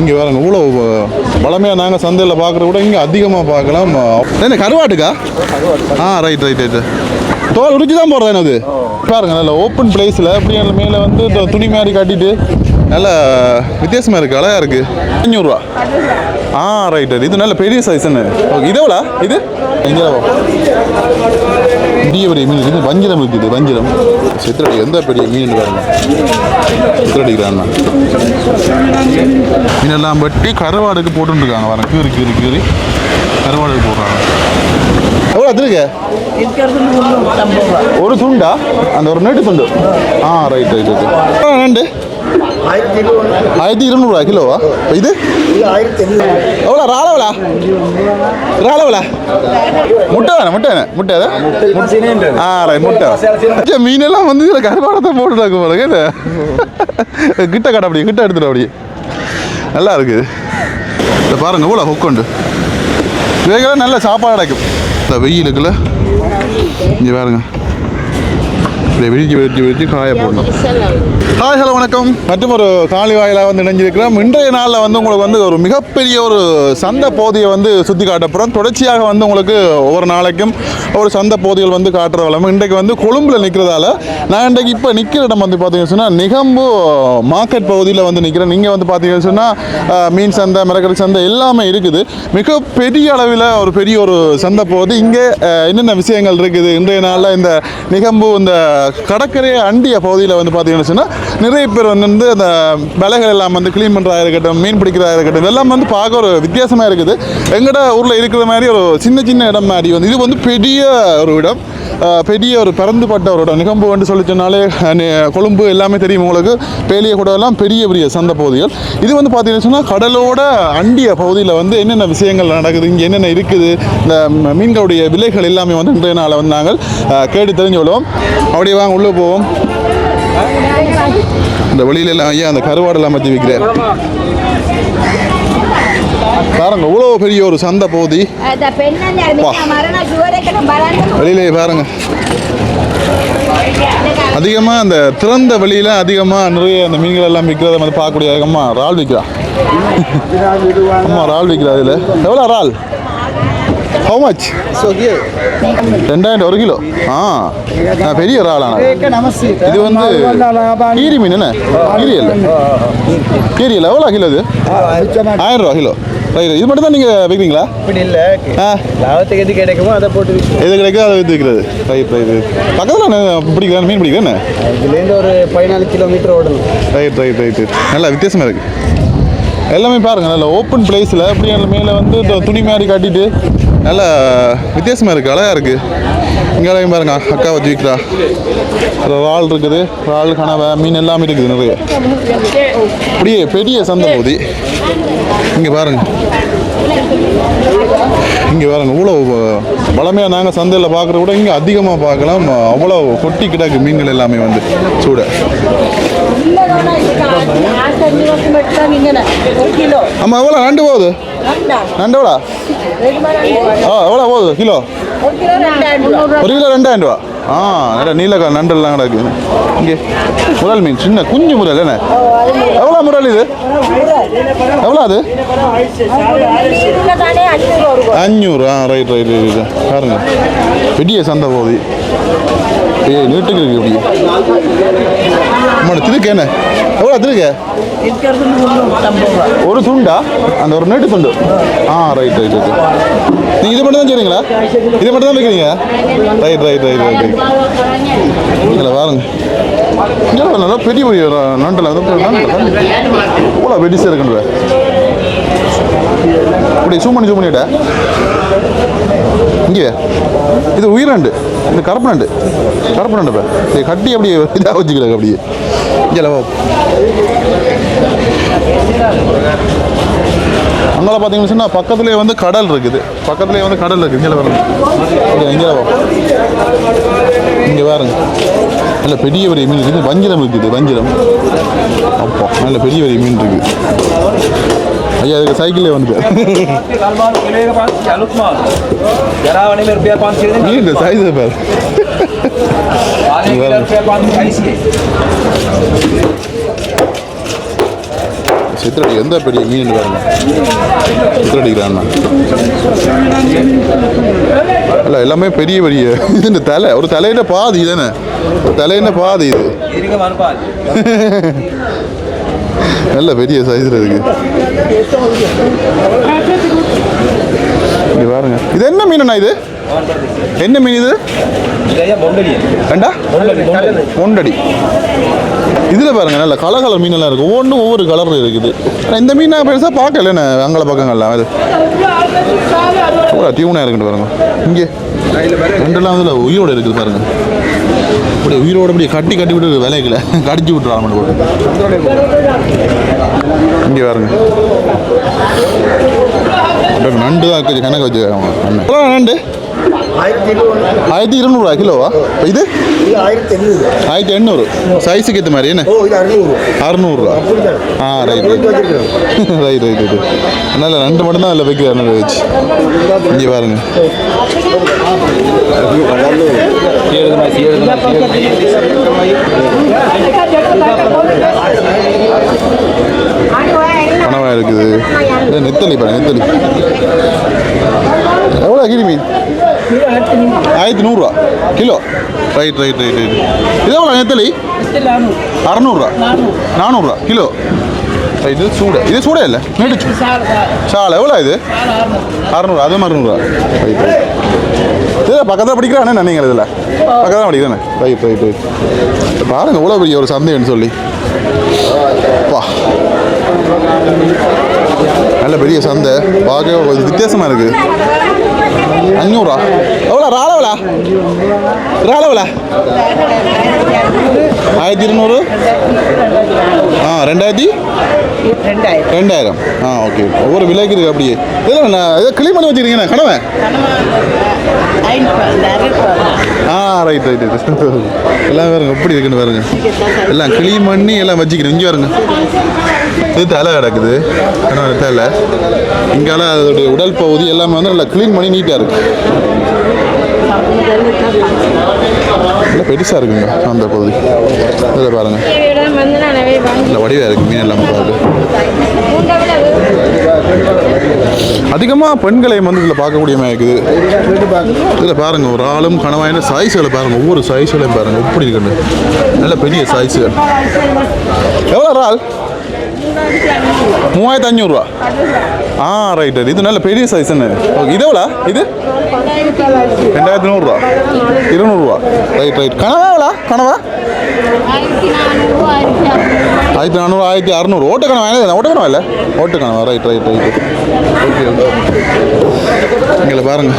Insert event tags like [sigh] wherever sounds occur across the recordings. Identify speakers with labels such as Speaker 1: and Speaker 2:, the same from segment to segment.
Speaker 1: இங்கே வேறுங்க இவ்வளோ பழமையாக நாங்கள் சந்தையில் பார்க்குற விட இங்கே அதிகமாக பார்க்கலாம். என்ன கருவாட்டுக்கா? ஆ ரைட் ரைட் ரைட்டு தோல் உரிச்சு தான் போடுறேன் அது. பாருங்க நல்ல ஓப்பன் பிளேஸில் அப்படியே மேலே வந்து துணி மாதிரி கட்டிட்டு நல்ல வித்தியாசமாக இருக்குது அழகாக இருக்குது அஞ்சூறுரூவா ஆ ரைட் ரைட் இது நல்ல பெரிய சைஸ்ன்னு ஓகே இது எவ்வளோ? இது? இங்கே பெரிய பெரிய மீன் இருக்குது வஞ்சிரம் இருக்குது வஞ்சிரம். சித்திரடி எந்த பெரிய மீன் பாருங்க. சித்திரடிக்கிறாங்க மீனெல்லாம் வெட்டி கருவாடுக்கு போட்டுருக்காங்க வரேன் கீறி கீறி கீறி கருவாடுக்கு போடுறாங்க. எவ்வளோ அதுருக்கு ஒரு துண்டா? அந்த ஒரு நெட்டு துண்டு. ஆ ரைட் ரைட் ரைட் நண்டு ஆயிரத்தி இருநூறுவா கிலோவா? இது? எவ்வளோ? ராளவலா ராளவலா முட்டை வேணாம் முட்டை வேணாம் முட்டை அதை? ஆ ரைட் முட்டை. சே, மீனெல்லாம் வந்து இதில் கருவாடத்தை போட்டுட்டாங்க போல கேட்டு கிட்ட கடை அப்படி கிட்ட எடுத்துட்டு அப்படி. நல்லா இருக்குது இதை. பாருங்க இவ்வளோ ஹொக்குண்டு இவைகளாம் நல்ல சாப்பாடு கிடைக்கும். இந்த வெயிலுக்குள்ள இங்கே பாருங்க. இப்படி விரிச்சு விரிச்சு விரிச்சு காய போடணும். ஹாய் ஹலோ வணக்கம். மற்றும் ஒரு காலி வாயிலாக வந்து இணைஞ்சிருக்கிறோம். இன்றைய நாளில் வந்து உங்களுக்கு வந்து ஒரு மிகப்பெரிய ஒரு சந்தை போதியை வந்து சுற்றி காட்டப்புறம் தொடர்ச்சியாக வந்து உங்களுக்கு ஒவ்வொரு நாளைக்கும் ஒரு சந்தை போதிகள் வந்து காட்டுற வளம். இன்றைக்கு வந்து கொழும்பில் நிற்கிறதால நான் இன்றைக்கு இப்போ நிற்கிற இடம் வந்து பார்த்தீங்கன்னு சொன்னால் நிகம்பு மார்க்கெட் பகுதியில் வந்து நிற்கிறேன் நீங்கள் வந்து பார்த்தீங்கன்னு சொன்னால் மீன் சந்தை மிளகரி சந்தை எல்லாமே இருக்குது. மிகப்பெரிய அளவில் ஒரு பெரிய ஒரு சந்தை போகுது இங்கே என்னென்ன விஷயங்கள் இருக்குது? இன்றைய நாளில் இந்த நிகம்பு இந்த கடற்கரை அண்டிய பகுதியில் வந்து பார்த்தீங்கன்னு சொன்னால் நிறைய பேர் வந்து அந்த விலைகள் எல்லாம் வந்து க்ளீன் பண்ணுறதா இருக்கட்டும் மீன் பிடிக்கிறதா இருக்கட்டும் இதெல்லாம் வந்து பார்க்க ஒரு வித்தியாசமாக இருக்குது. எங்கட ஊரில் இருக்கிற மாதிரி ஒரு சின்ன சின்ன இடம் மாதிரி வந்து இது வந்து பெரிய ஒரு இடம். பெரிய ஒரு பறந்துபட்ட ஒரு இடம். நிகம்பு வந்து சொல்லி சொன்னாலே கொழும்பு எல்லாமே தெரியும் உங்களுக்கு. பேலிய கூட எல்லாம் பெரிய பெரிய சந்தை பகுதிகள். இது வந்து பார்த்தீங்கன்னு சொன்னால் கடலோட அண்டிய பகுதியில் வந்து என்னென்ன விஷயங்கள் நடக்குது இங்கே என்னென்ன இருக்குது இந்த ம- மீன்களுடைய விலைகள் எல்லாமே வந்து இன்றைய நாளில் வந்து நாங்கள் கேட்டு தெரிஞ்சு கொள்வோம் அப்படியே வாங்க உள்ளே போவோம். இந்த வழியில எல்லாம் ஐயா அந்த கருவாடெல்லாம் மத்தி விற்கிறார் பாருங்க இவ்வளோ பெரிய ஒரு சந்தை
Speaker 2: போதி
Speaker 1: வெளியிலே பாருங்க. அதிகமா அந்த திறந்த வழியில அதிகமா நிறைய அந்த மீன்கள் எல்லாம் விற்கிறத வந்து பார்க்கக்கூடிய அதிகமாக இறால் விற்கிறா. ஆமாம் ரால் விற்கிறா இதுல. எவ்வளோ இறால் ஹவு மச் ரெண்டாயிரம் ஒரு கிலோ. ஆ நான் பெரிய இறால் ஆனால் இது வந்து கீரி மீன் என்ன? கீரி இல்லை கீரி இல்லை எவ்வளோ கிலோ இது? ஆயிரம் ரூபா கிலோ. ரைட் இது மட்டும் தான் நீங்கள் விற்கிறீங்களா
Speaker 3: இல்லை.
Speaker 1: ஆ.
Speaker 3: லாபத்துக்கு எது கிடைக்குமோ அதை போட்டு
Speaker 1: எது கிடைக்கும் அதை விற்று விற்கிறது. ரைட் ரைட் பக்கத்தில் நான் பிடிக்கிறேன் மீன் பிடிக்கிறேன்
Speaker 3: இதுலேருந்து ஒரு பதினாலு கிலோமீட்டர் ஓடணும்.
Speaker 1: ரைட் ரைட் ரைட் நல்லா வித்தியாசமாக இருக்குது எல்லாமே பாருங்க நல்ல ஓப்பன் பிளேஸில் அப்படியே மேலே வந்து இந்த துணி மாதிரி கட்டிட்டு நல்ல வித்தியாசமாக இருக்குது அழகாக இருக்குது இங்கேயும் பாருங்க அக்கா வச்சு விற்கிறா இறால் இருக்குது இறால் கனவை மீன் எல்லாமே இருக்குது நிறைய. அப்படியே பெரிய சந்தை போதி இங்கே பாருங்க. இங்கே பாருங்க இவ்வளோ பழமையாக நாங்கள் சந்தையில் பார்க்குற விட இங்கே அதிகமாக பார்க்கலாம். அவ்வளோ கொட்டி கிடக்கு மீன்கள் எல்லாமே வந்து சூட. ஆமாம் எவ்வளோ நண்டு போகுது நண்டு எவ்வளோ ஆ எவ்வளோ போகுது கிலோ
Speaker 2: ஒரு கிலோ ரெண்டாயிரம் ரூபா
Speaker 1: ஆ நிறைய நீலக்கா நண்டெல்லாம் கிடக்கு இங்கே முரல் மீன் சின்ன குஞ்சு முரல் என்ன எவ்வளோ முரல் இது எவ்வளோ அது
Speaker 2: அஞ்சூறு
Speaker 1: ஆ ரைட் ரைட் ரைட் பாருங்க பெரிய சந்தை போகுது ஏய் நீட்டுக்கு இருக்கு இப்படி. அம்மா திருக்கு என்ன? எவ்வளோ திருக்கு? ஒரு துண்டா? அந்த ஒரு நெட்டு துண்டு. ஆ ரைட் ரைட் ரைட் நீங்கள் இது மட்டும் தான் செய்றீங்களா? இது மட்டும் தான் வைக்கிறீங்க? Right right right right right இதில் பாருங்க. இங்கே நல்லா பெரிய பெரிய நண்டில் வந்து இவ்வளோ வெடிச்சு இருக்குன்ற. இப்படி சூம் பண்ணி சூம் இங்கே இது உயிர் நண்டு இது கருப்பு நண்டு கருப்பு நண்டு இப்போ இது கட்டி அப்படியே இதாக வச்சுக்கிறாங்க அப்படியே. இங்கே அங்கே பார்த்தீங்கன்னு சொன்னால் பக்கத்துலேயே வந்து கடல் இருக்குது. பக்கத்துலேயே வந்து கடல் இருக்குது. இங்கே பாருங்க. இங்கே இங்கே இங்கே பாருங்க. நல்ல பெரிய பெரிய மீன் இருக்குது. வஞ்சிரம் இருக்குது வஞ்சிரம். அப்பா நல்ல பெரிய பெரிய மீன் இருக்குது. ஐயா இதுக்கு சைக்கிளே வந்து. இந்த சைஸ் பேர். சித்திரடி எந்த பெரிய மீன் வேணும் சித்திரடிக்கிறான்னா இல்லை எல்லாமே பெரிய பெரிய. இது இந்த தலை. ஒரு தலையில பாதி தானே? தலையில பாதி இது. நல்ல பெரிய சைஸில் இருக்குது இங்கே பாருங்க. இது என்ன மீனண்ணா இது? என்ன மீன் இது? ரெண்டா? ஒன்றடி இதில் பாருங்கள் நல்ல கலர் கலர் மீனெல்லாம் இருக்குது ஒவ்வொன்றும் ஒவ்வொரு கலர் இருக்குது. ஆனால் இந்த மீன் நான் பெருசாக பார்க்கல என்ன அங்கே பக்கங்கள்லாம். அது டியூனாக இருக்குன்னு பாருங்க. இங்கே. ரெண்டெல்லாம் இதில் உயிரோடு இருக்குது பாருங்கள் அப்படி உயிரோடு அப்படியே கட்டி கட்டி விட்டு விலைக்கல கடிச்சு விட்டுறாங்க இங்கே பாருங்க. நண்டு தான் இருக்குது கணக்கு வச்சு அண்ணன் எவ்வளோ நண்டு?
Speaker 4: ஆயிரத்தி
Speaker 1: இருநூறுவா கிலோவா? இது?
Speaker 4: ஆயிரத்தி எண்ணூறு.
Speaker 1: சைஸுக்கு ஏற்ற மாதிரி என்ன? அறுநூறுவா. ஆ right right right right right அதனால் ரெண்டு மட்டும் தான் அதில் வைக்கிற ரெண்டு வச்சு. இங்கே பாருங்க. கனவாக இருக்குது. நெத்தலி பாருங்க நெத்தலி. எவ்வளோ கிருமி ஆயிரத்தி நூறுரூவா. Kilo. Right right right right இது எவ்வளோ நெத்தலி? அறநூறுரூவா. நானூறுரூவா. கிலோ. இது சூடை இது சூடை இல்லை நீடிச்சு சாலை எவ்வளோ இது அறநூறு அதுவும் அறநூறுவா ரைட் ரைட் இதில் பக்கத்தில் படிக்கிறானே நீங்கள் இதில் பக்கத்தில் படிக்கிறானே ரைட் ரைட் ரைட் பாருங்க எவ்வளோ பெரிய ஒரு சந்தைன்னு சொல்லி வா நல்ல பெரிய சந்தை பார்க்க கொஞ்சம் வித்தியாசமாக இருக்குது அஞ்சூறுவா எவ்வளோ ராளவலா ராளவலா ஆயிரத்தி இருநூறு? ஆ ரெண்டாயிரத்தி?
Speaker 2: ரெண்டாயிரம்.
Speaker 1: ஆ ஓகே ஒவ்வொரு விலைக்கு இருக்கு அப்படியே. இதில் நான் இதை கிளீன் பண்ணி வச்சுருக்கீங்க கனவை? ஆ ரைட் ரைட் ரைட் எல்லாம் பாருங்க எப்படி இருக்குன்னு பாருங்க. எல்லாம் க்ளீன் பண்ணி எல்லாம் வச்சுக்கிறேன். இங்கே பாருங்க. இது தலை கிடக்குது. கனவு தலை. இங்கெல்லாம் அதோடைய உடல் பகுதி எல்லாமே வந்து நல்லா க்ளீன் பண்ணி நீட்டாக இருக்கு. நல்லா பெருசாக இருக்குங்க அந்த பகுதி. இதில் பாருங்க. இல்லை வடிவாக இருக்குது மீன் எல்லாம் பார்க்க அதிகமாக பெண்களையும் வந்து இதில் பார்க்கக்கூடிய மாதிரி இருக்குது. இதில் பாருங்க ஒரு ஆளும் கனவாயின சாய்ஸ்களை பாருங்க ஒவ்வொரு சைஸ்களையும் பாருங்கள் எப்படி இருக்குன்னு. நல்ல பெரிய சைஸ் எவ்வளோ ஆள் மூவாயிரத்து அஞ்சூறுரூவா ஆ ரைட் இது நல்ல பெரிய சைஸ் என்ன இது எவ்வளோ? இது? ரெண்டாயிரத்தி நூறுரூவா இருநூறுவா ரைட் ரைட் கனவா எவ்வளோ? கனவா?
Speaker 5: ஆயிரத்தி நானூறு ஆயிரத்தி அறுநூறு.
Speaker 1: அறநூறு ஓட்டுக்கணவா என்ன ஓட்டுக்கணவா இல்லை? ஓட்டுக்கணவா ரைட் ரைட் ரைட் ஓகே இங்கே பாருங்க.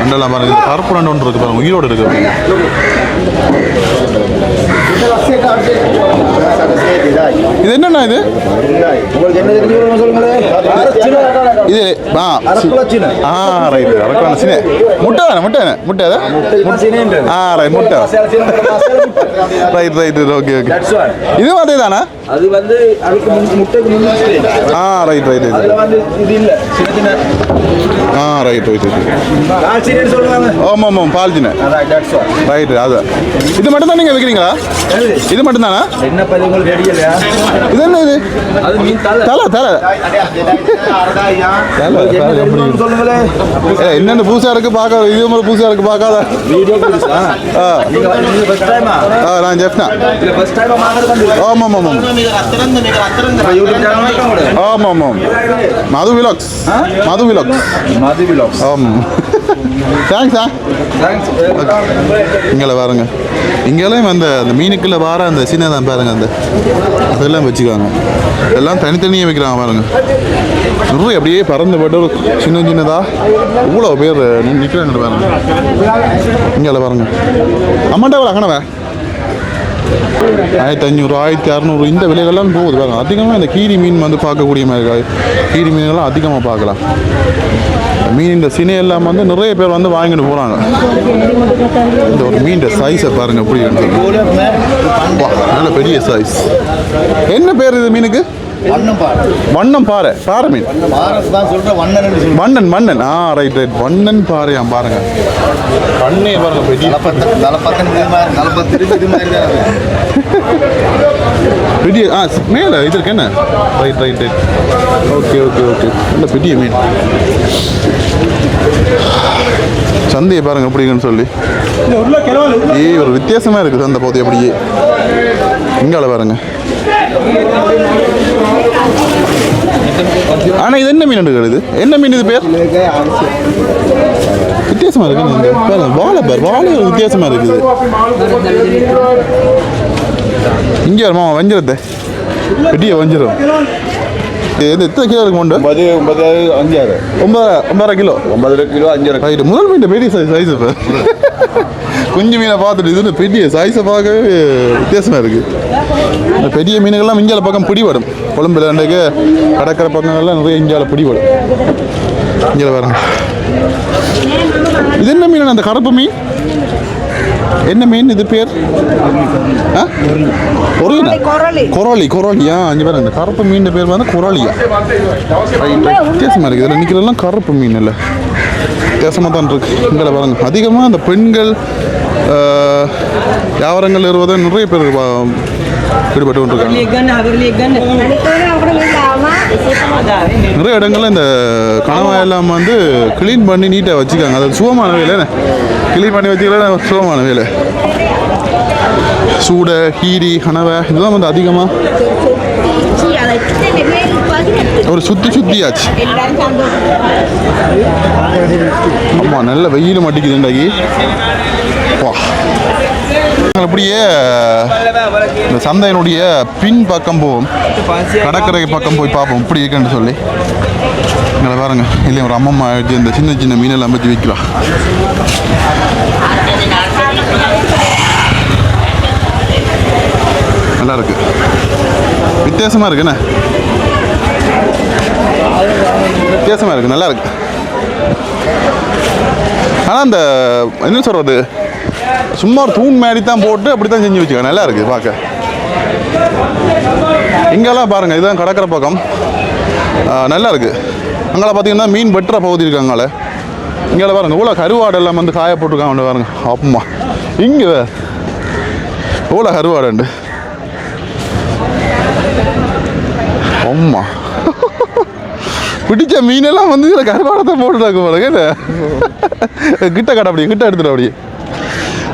Speaker 1: நண்டெல்லாம் பாருங்க. இது கருப்பு நண்டு ஒன்று இருக்கு பாருங்க. உயிரோடு இருக்கு. இது என்னண்ணா இது? இது ஆ ஆ ரைட் அரக்கான சினே. முட்டை தானே முட்டை தானே? முட்டை அதா? ஆ ரைட் முட்டை. ரைட் ரைட் ஓகே ஓகே இதுவும் அதே தானே?
Speaker 3: அது வந்து அதுக்கு முட்டைக்கு முன்னாடி
Speaker 1: ஆ ரைட் ரைட் ரைட்
Speaker 3: வந்து இது இல்ல. சின்ன சின்ன.
Speaker 1: ஆ ரைட் ரைட் ரைட்
Speaker 3: காய்ச்சின்னு சொல்லுவாங்க.
Speaker 1: ஆமாம் ஆமாம் பால்ஜினே
Speaker 3: அதான் that's all.
Speaker 1: ரைட்டு அது. இது மட்டும் தான் நீங்கள் விற்கிறீங்களா
Speaker 3: என்னது?
Speaker 1: இது மட்டும் தானா
Speaker 3: என்ன
Speaker 1: இது என்ன இது?
Speaker 3: தலை.
Speaker 1: என்னென்ன புதுசாக இருக்குது பார்க்க? இது மாதிரி புதுசாக இருக்குது பார்க்காத. நான்
Speaker 3: வந்து
Speaker 1: ஆமாம் ஆமாம் ஆமாம் ஆமாம் Madhu vlogs. Madhu vlogs.
Speaker 3: Madhu vlogs.
Speaker 1: ஆமாம் தேங்க்ஸா
Speaker 3: தேங்க்ஸ்
Speaker 1: இங்கே பாருங்க இங்கெல்லாம் அந்த அந்த மீனுக்குள்ள வார அந்த சின்னதான் பாருங்க அந்த அதெல்லாம் வச்சுக்காங்க. எல்லாம் தனித்தனியாக வைக்கிறாங்க பாருங்க. நிறைய அப்படியே பறந்து போட்டு ஒரு சின்ன சின்னதா இவ்வளோ பேர் நிற்கிறாங்க பாருங்க. இங்கே பாருங்க. அம்மாண்டா அவ்வளோ கணவன் ஆயிரத்தி ஐநூறு ஆயிரத்தி அறநூறு இந்த விலைகள்லாம் போகுது பாருங்க. அதிகமாக இந்த கீரி மீன் வந்து பார்க்கக்கூடிய மாதிரி இருக்காது கீரி மீன்கள்லாம் அதிகமாக பார்க்கலாம். மீன் இந்த சினை எல்லாம் வந்து நிறைய பேர் வந்து வாங்கிட்டு போகிறாங்க இந்த ஒரு மீன் சைஸை பாருங்க எப்படி இருக்கு. நல்ல பெரிய சைஸ் என்ன பேர் இது மீனுக்கு? வண்ணம் பாறை. பாறை மீன்.
Speaker 4: பாரத் தான் சொல்ற வண்ணன்
Speaker 1: மன்னன் மன்னன் ஆ ரைட் ரைட் வண்ணன் பாறையாம் பாருங்க. கண்ணே பாருங்க பெரிய [laughs] ஆ மேலே இது இருக்கு என்ன? Right right right okay okay okay நல்ல பெரிய மீன். சந்தையை பாருங்க எப்படிங்கன்னு சொல்லி. ஏய் ஒரு வித்தியாசமா இருக்குது சந்தை போது அப்படியே இங்கால பாருங்க. ஆனா இது என்ன மீன் இது? என்ன மீன் இது பேர்? வித்தியாசமா இருக்கு வாழை பார் வாழை ஒரு வித்தியாசமா இருக்குது இங்கே வருமா வஞ்சிரத்தை? பெரிய வஞ்சிரம். இது எத்தனை கிலோ இருக்கும் உண்டு
Speaker 4: ஒன்பது ஒன்பது அஞ்சாறு.
Speaker 1: ஒன்பது ஒன்பதரை கிலோ?
Speaker 4: ஒன்பது கிலோ அஞ்சாறு.
Speaker 1: ரைட்டு முதல் மீன் பெரிய சைஸ் சைஸ் இப்போ. குஞ்சு மீனை பார்த்துட்டு இது பெரிய சைஸை பார்க்கவே வித்தியாசமாக இருக்குது பெரிய மீனுகள்லாம் இந்தியாவில் பக்கம் பிடிபடும். கொழும்புல இன்றைக்கு கடற்கரை பக்கங்கள்லாம் நிறைய இந்தியாவில் பிடிபடும். இந்தியாவில் வராங்க இது என்ன மீன் அந்த கருப்பு மீன்? என்ன மீன்? இது பேர்? ஒரேனா
Speaker 2: குரலி.
Speaker 1: குரலி. குரலியா அங்கே பாருங்க இந்த கருப்பு மீன் பேர் வந்து குரலியா? வித்தியாசமாக இருக்குது இதில் நிற்கிறதெல்லாம் கருப்பு மீன் இல்லை. வித்தியாசமாக தான் இருக்கு. இங்கே பாருங்க. அதிகமாக அந்த பெண்கள் வியாபாரங்கள் இருவதை நிறைய பேர் ஈடுபட்டு கொண்டிருக்காங்க நிறைய இடங்கள்ல இந்த கணவாய் எல்லாம் வந்து க்ளீன் பண்ணி நீட்டாக வச்சுக்காங்க. அது சுகமான வேலை க்ளீன் பண்ணி வச்சுக்கலாம் சுகமான வேலை? சூடை கீரி கனவை இதெல்லாம் வந்து அதிகமாக ஒரு சுற்றி சுற்றியாச்சு ஆமாம் நல்ல வெயிலும் அடிக்குது இன்றைக்கு வா. நாங்கள் அப்படியே இந்த சந்தையினுடைய பின் பக்கம் போவோம். கடற்கரை பக்கம் போய் பார்ப்போம். இப்படி இருக்குன்னு சொல்லி. எங்களை பாருங்க இல்லை ஒரு அம்மம்மா வச்சு இந்த சின்ன சின்ன மீனெல்லாம் வச்சு விற்கிறா நல்லா இருக்கு. வித்தியாசமாக இருக்குண்ணே வித்தியாசமாக இருக்கு நல்லா இருக்கு. ஆனால் அந்த என்ன சொல்கிறது சும்மா ஒரு தூண் மாதிரி தான் போட்டு அப்படி தான் செஞ்சு வச்சுக்கோங்க நல்லா இருக்குது பார்க்க. இங்கெல்லாம் பாருங்க இதுதான் கடற்கரை பக்கம். நல்லா இருக்குது அங்கெல்லாம் பார்த்தீங்கன்னா மீன் வெட்டுற பகுதி இருக்கு அங்கால இங்கே பாருங்க இவ்வளோ கருவாடு எல்லாம் வந்து காய போட்டிருக்காங்க பாருங்க. அப்பமா இங்கே இவ்வளோ கருவாடுண்டு. அம்மா. பிடிச்ச மீனெல்லாம் வந்து இதில் கருவாடத்தை போட்டுட்டாங்க பாருங்க கிட்ட கடை அப்படியே கிட்ட எடுத்துட்டு அப்படியே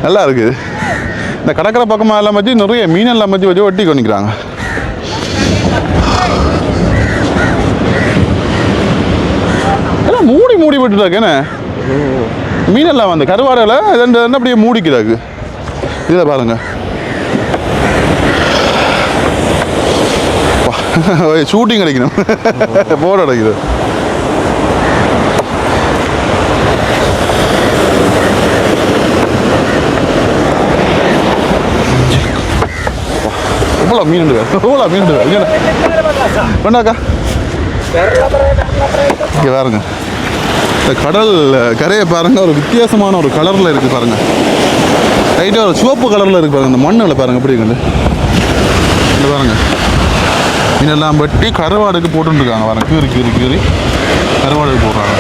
Speaker 1: நல்லா இருக்குது இந்த கடற்கரை பக்கமாக எல்லாம் வச்சு நிறைய மீனெல்லாம் வச்சு வச்சு ஒட்டி கொண்டிக்கிறாங்க எல்லாம் மூடி மூடி மீன் எல்லாம் வந்து கருவாடையில் ரெண்டு அப்படியே மூடிக்கிறாக்கு இதில் பாருங்க. ஷூட்டிங் கிடைக்கணும் போர் கிடைக்குது எவ்வளோ மீன் எவ்வளோ மீன் வேண்டாக்கா இங்கே பாருங்க இந்த கடல் கரையை பாருங்க ஒரு வித்தியாசமான ஒரு கலரில் இருக்குது பாருங்க லைட்டாக ஒரு சிவப்பு கலரில் இருக்கு பாருங்க இந்த மண்ணில் பாருங்க எப்படி இருக்குது இந்த பாருங்கள் மீனெல்லாம் வெட்டி கருவாடுக்கு போட்டுருக்காங்க பாருங்க கீறி கீறி கீறி கருவாடுக்கு போடுறாங்க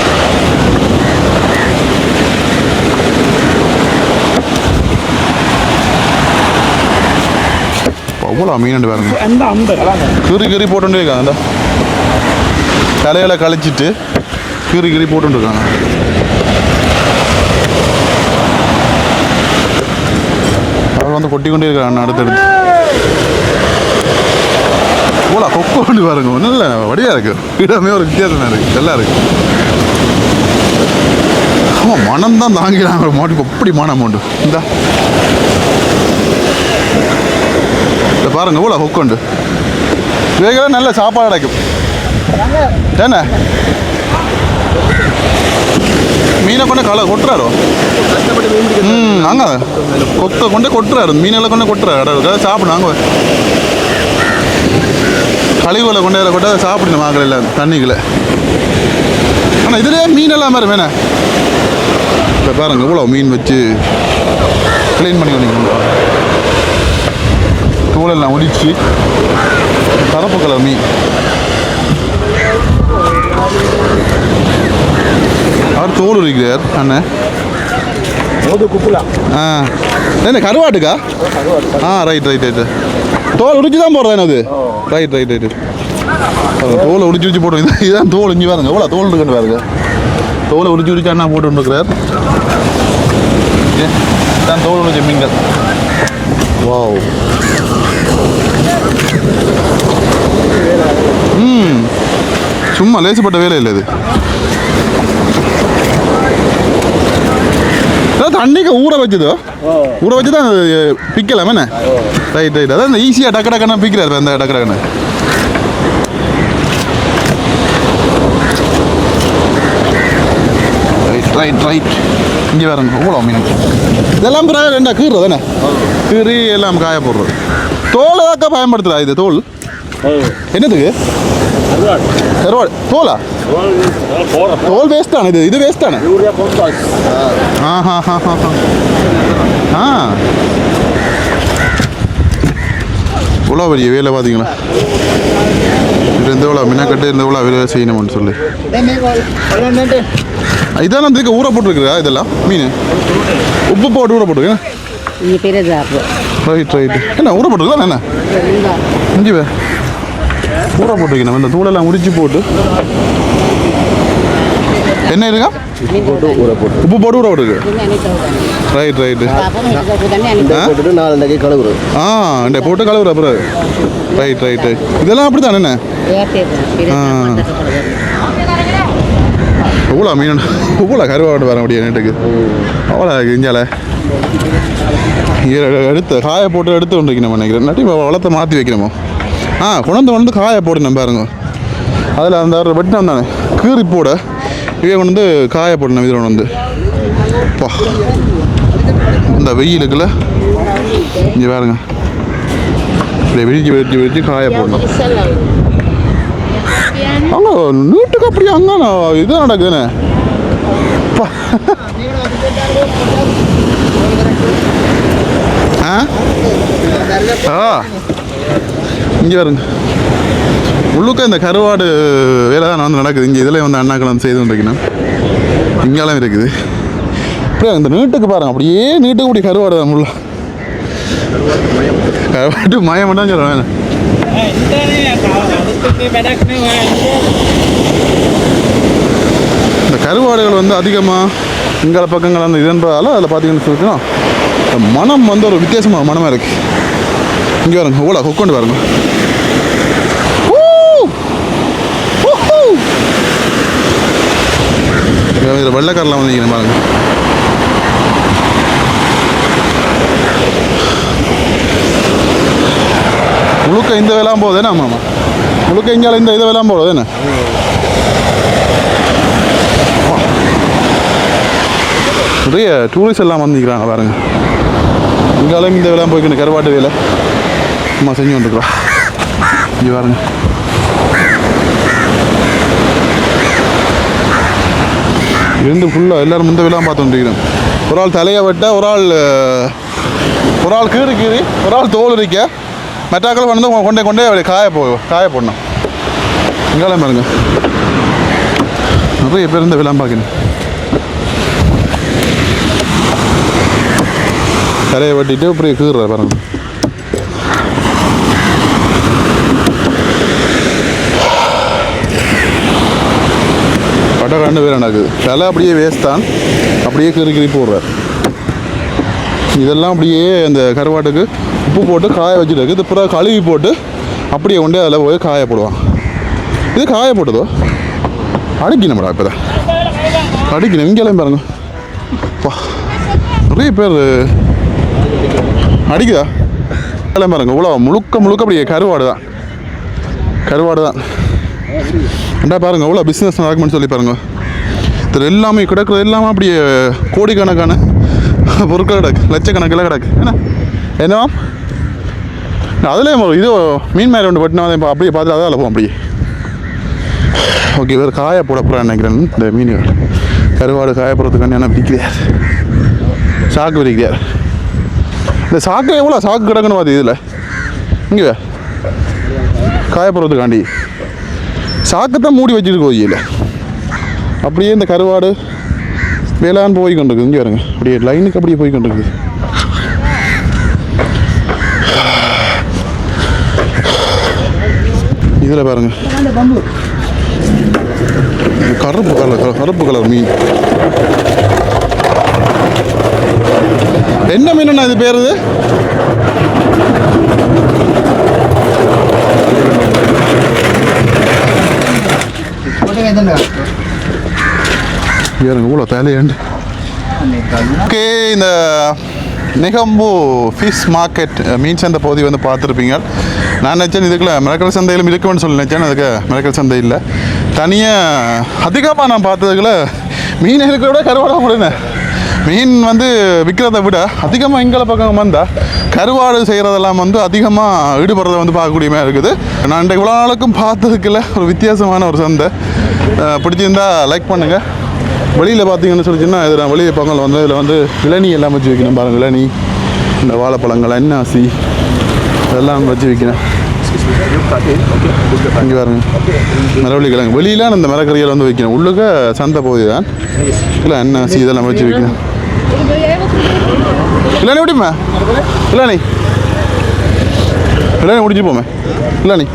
Speaker 1: அவ்வளோ மீன் பாருங்க கீறி கீறி போட்டுட்டே இருக்காங்க இந்த தலையில கழிச்சிட்டு கீறி கீறி போட்டுட்டு இருக்காங்க. அவர் வந்து கொட்டி கொண்டே இருக்காங்க அடுத்தடுத்து. போலா கொக்கு கொண்டு பாருங்க. நல்ல வடியா இருக்கு. இடமே ஒரு வித்தியாசமா இருக்கு. நல்லா இருக்கு. ஆமாம் மனம் தான் தாங்கிறாங்க. மாட்டுக்கு அப்படி மனம் உண்டு? இந்த. பாருங்க இவ்வளோ கொக்குண்டு இவைகளும் நல்ல சாப்பாடு கிடைக்கும். என்ன? மீனை கொண்டு கலை கொட்டுறாரோ? ம் அங்கே. கொத்த கொண்டு கொட்டுறாரு. மீனெல்லாம் கொண்டு கொட்டுறாரு. அதாவது சாப்பிடணும் அங்கே கழிவுகளை கொண்டு அதில் கொண்டு அதை சாப்பிடணும் ஆகல தண்ணிக்குள்ள. ஆனால் இதுலேயே மீன் எல்லாம் மாதிரி வேணே இப்போ பாருங்க இவ்வளோ மீன் வச்சு க்ளீன் பண்ணி பண்ணிக்கணும் தூளெல்லாம் ஒடிச்சு கருப்பு கலர் மீன். அவர் தோல் இருக்கிறார் அண்ணன் ஆ. என்ன கருவாட்டுக்கா? ஆ ரைட் ரைட் ரைட்டு தோல் உரிச்சு தான் போடுறேன் அது. ரைட் ரைட் ரைட் தோலை உரிச்சு உரிச்சு போட்டு இது- இதுதான் தோல் இஞ்சி பாருங்க. எவ்வளோ தோல் இருக்குன்னு பாருங்க. தோலை உரிச்சு உரிச்சு அண்ணா போட்டு இருக்கிறார் தான் தோல் உரிச்ச மீன்கள். வாவ் சும்மா லேசுப்பட்ட வேலை இல்லை இது. தண்ணிக்கு ஊற வச்சதோ? ஊற வச்சு தான் பிக்கலாம் என்ன? ரைட் ரைட் அதான் ஈஸியாக டக்கு டக்குன்னு பிக்கிறாரு அந்த டக்கு டக்குன்னு. ரைட் ரைட் ரைட் இங்கே வேறங்க எவ்வளோ மீன் இதெல்லாம் பிறகு ரெண்டா கீறு தானே கீறி எல்லாம் காய போடுறது தோலை தாக்கா பயன்படுத்துறா இது தோல்? என்னதுக்கு? தோல் வேஸ்ட் தானே இது ஹா ஹா ஹா ஆ இவ்வளோ பெரிய வேலை பார்த்தீங்களா இது இந்த இவ்வளோ மின்னக்கட்டு இந்த இவ்வளோ வேலை செய்யணும்னு சொல்லி இதெல்லாம் இதுக்கு ஊற போட்டுருக்குறா இதெல்லாம் மீன் உப்பு போட்டு ஊற போட்டுருக்கேன் ரைட் ரைட் என்ன ஊற போட்டுருக்கலாம் என்ன இஞ்சி வே ஊற போட்டுருக்கணும் இந்த தூளெல்லாம் உரிச்சு போட்டு. என்ன இருக்கா உப்பு போட்டு ஊற போட்டுருக்கு. ரைட்
Speaker 4: கழுவுறது
Speaker 1: ஆ? இந்த போட்டு கழுவுற அப்புறம். ரைட் ரைட்டு இதெல்லாம் அப்படி தானே எவ்வளோ மீன் எவ்வளோ கருவாடு வர முடியும் நேட்டுக்கு அவ்வளோ இஞ்சால எடுத்து காய போட்டு எடுத்து கொண்டு வைக்கணும் நினைக்கிறேன் நட்டி வளத்தை மாற்றி வைக்கணுமோ? ஆ கொண்டு வந்து காய போடணும் பாருங்க. அதில் அந்த வெட்டினம் வந்தானே கீறி போட. இவன் கொண்டு வந்து காய போடணும் இதில் கொண்டு வந்து பா. இந்த வெயிலுக்குள்ள இங்கே பாருங்க. இப்படி விரிச்சு விரிச்சு விரிச்சு காய போடணும். அங்கே நீட்டுக்கு அப்படி அங்கே இது நடக்குதுண்ணே அப்பா. ஆ? ஆ. இங்கே வருங்க. உள்ளுக்க இந்த கருவாடு வேலை தான் வந்து நடக்குது. இங்கே இதில் வந்து அண்ணாக்கள் வந்து செய்து கொண்டிருக்கணும் இங்கெல்லாம் இருக்குது. அப்படியே இந்த நீட்டுக்கு பாருங்க. அப்படியே நீட்டுக்கு அப்படி கருவாடு தான் முள்ள கருவாட்டு மயம் மட்டும் சொல்லுவேன் இந்த கருவாடுகள் வந்து அதிகமாக இங்கால பக்கங்கள் அந்த இதுன்றதால அதில் பார்த்தீங்கன்னு சொல்லிச்சுன்னா மனம் வந்து ஒரு வித்தியாசமான மனமாக இருக்குது இங்கே பாருங்க ஓலா கொண்டு பாருங்க ஊ! ஊஹூ! இதில் வெள்ளைக்காரெலாம் வந்து பாருங்க முழுக்க இந்த வேலாம் போகுது என்ன ஆமாம் முழுக்க இங்கே இந்த இதை வேலாம் போகுது என்ன நிறைய டூரிஸ்ட் எல்லாம் வந்துக்கிறாங்க பாருங்க இங்காலும் இந்த வேலாம் போய்க்கணும் கருவாட்டு வேலை சும்மா செஞ்சு கொண்டுக்கிறோம் இங்கே பாருங்க இருந்து ஃபுல்லாக எல்லாரும் இந்த விழா பார்த்து கொண்டிருக்கிறோம் ஒரு ஆள் தலையை வெட்ட ஒரு ஆள் ஒரு ஆள் கீறி கீறி ஒரு ஆள் தோல் இருக்க மெட்டாக்கள் வந்து கொண்டே கொண்டே அப்படி காய போ காய போடணும். இங்கே பாருங்க. நிறைய பேர் இந்த விழா பார்க்கணும். தலையை வெட்டிட்டு இப்படி கீறுற பாருங்க. ரெண்டு கண்டு வேறு நடக்குது விலை அப்படியே வேஸ்ட் தான். அப்படியே கிறு கிரி போடுறார். இதெல்லாம் அப்படியே அந்த கருவாட்டுக்கு உப்பு போட்டு காய வச்சுட்டு இது பிறகு கழுவி போட்டு அப்படியே கொண்டு அதில் போய் காய போடுவான். இது காய போட்டதோ? அடிக்கணும்டா இப்போ தான் அடிக்கணும். இங்கெல்லாம் பாருங்க. பா நிறைய பேர் அடிக்குதா? எல்லாம் பாருங்க. இவ்வளோ முழுக்க முழுக்க அப்படியே கருவாடு தான். கருவாடு தான். ரெண்டா பாருங்க எவ்வளோ பிஸ்னஸ் நடக்கும்னு சொல்லி பாருங்க. இதில் எல்லாமே கிடக்கிறது எல்லாமே அப்படியே கோடிக்கணக்கான பொருட்கள் கிடக்கு லட்சக்கணக்கில் கிடக்கு. என்ன? என்னவா அதில் இது மீன் மாதிரி ஒன்று பட்டினா அப்படியே பார்த்து அதால் போகும் அப்படியே. ஓகே வேறு காய போட போகிறேன் நினைக்கிறேன். இந்த மீன்கள் கருவாடு காய போடுறதுக்கான என்ன பிடிக்கிறார் சாக்கு பிடிக்கிறார் இந்த சாக்கு எவ்வளோ? சாக்கு கிடக்குன்னு பார்த்து இதில். இங்கே காய போடுறதுக்காண்டி. சாக்கு தான் மூடி வச்சுருக்கு இதில். அப்படியே இந்த கருவாடு வேளாண் போய் இருக்குது இங்கே வருங்க அப்படியே லைனுக்கு அப்படியே போய் கொண்டிருக்கு. இதில் பாருங்க. கருப்பு கலர் கருப்பு கலர் மீன். என்ன மீனுண்ணா இது பேர் இது? ஏறுங்க இவ்வளோ தலையாண்டு ஓகே இந்த நிகம்பு ஃபிஷ் மார்க்கெட் மீன் சந்தை பகுதி வந்து பார்த்துருப்பீங்க. நான் நினச்சேன் இதுக்குள்ள மிளக்கல் சந்தையிலும் இருக்குன்னு சொல்லி நினச்சேன் அதுக்கு மிளக்கல் சந்தை இல்லை. தனியாக அதிகமாக நான் பார்த்ததுக்குள்ள மீன் இருக்கிற விட கருவாடா போடுங்க மீன் வந்து விற்கிறத விட அதிகமாக எங்களை பக்கம் வந்தால் கருவாடு செய்கிறதெல்லாம் வந்து அதிகமாக ஈடுபடுறத வந்து பார்க்கக்கூடிய மாதிரி இருக்குது. நான் இன்றைக்கு இவ்வளோ நாளுக்கும் பார்த்ததுக்குள்ள ஒரு வித்தியாசமான ஒரு சந்தை. பிடிச்சிருந்தா லைக் பண்ணுங்கள் வெளியில் பார்த்தீங்கன்னு சொல்லிச்சுன்னா இதில் வெளியே பொங்கல் வந்து இதில் வந்து இளநீ எல்லாம் வச்சு வைக்கணும் பாருங்கள் இளநீ. இந்த வாழைப்பழங்கள் அன்னாசி இதெல்லாம் வச்சு வைக்கணும். இங்கே பாருங்க. மரவள்ளி கிழங்கு வெளியில இந்த மரக்கறிகள் வந்து வைக்கணும். உள்ளுக்க சந்தை பகுதி தான். இல்லை அன்னாசி இதெல்லாம் வச்சு வைக்கணும். இளநீ விடுமா இளநீ. இளநீ முடிஞ்சு போமே இளநீ.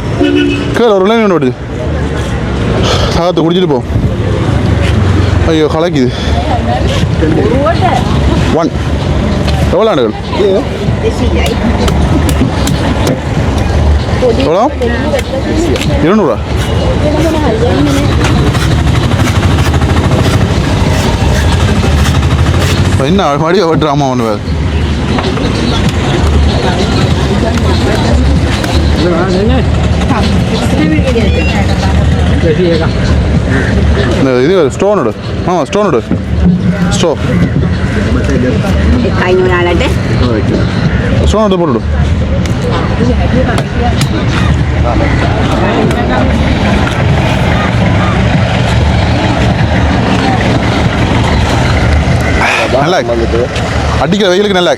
Speaker 1: கேள் ஒரு இளநீ ஒன்று விடுது சாகத்தை குடிச்சிட்டு போ. ஐயோ கலக்குது. ஒன் எவ்வளோ ஆண்டுகள்? எவ்வளோ இருநூறா? என்ன மடியை வெட்டுறாமா ஒன்று வேறு. இந்த இது ஸ்டோனோடு ஆமாம் ஸ்டோனோடு ஸ்டோ
Speaker 2: ஐநூறு நாளாட்டு
Speaker 1: ஸ்டோன் எடுத்து போட்டுவிடு நல்லா இருக்கு.
Speaker 4: வந்துட்டு
Speaker 1: அடிக்கிற வெயிலுக்கு நல்லா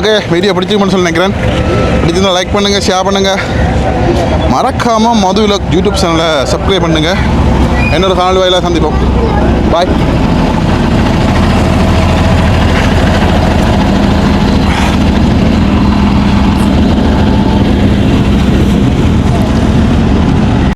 Speaker 1: ஓகே வீடியோ பிடிச்சிருக்குன்னு சொல்லி நினைக்கிறேன். பிடிச்சிருந்தா லைக் பண்ணுங்கள் ஷேர் பண்ணுங்கள் மறக்காமல் மது விலக் யூடியூப் சேனலை சப்ஸ்கிரைப் பண்ணுங்கள் என்னோட காணொலி வாயிலாக சந்திப்போம். பாய்